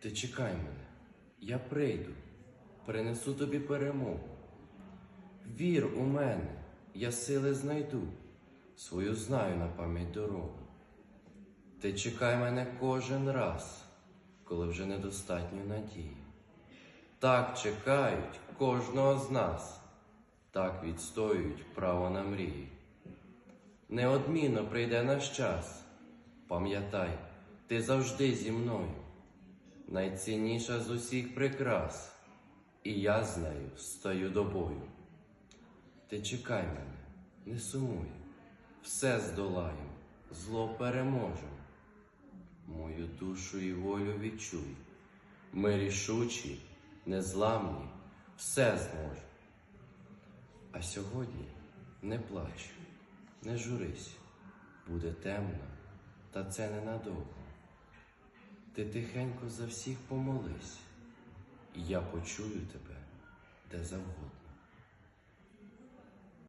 Ти чекай мене, я прийду, принесу тобі перемогу. Вір у мене, я сили знайду, свою знаю на пам'ять дорогу. Ти чекай мене кожен раз, коли вже недостатньо надії. Так чекають кожного з нас, так відстоюють право на мрії. Неодмінно прийде наш час. Пам'ятай, ти завжди зі мною, найцінніша з усіх прикрас, і я з нею стаю до бою. Ти чекай мене, не сумуй, все здолаю, зло переможем. Мою душу і волю відчуй. Ми рішучі, незламні, все зможемо. А сьогодні не плач, не журись, буде темно, та це ненадовго. Ти тихенько за всіх помолись, і я почую тебе де завгодно.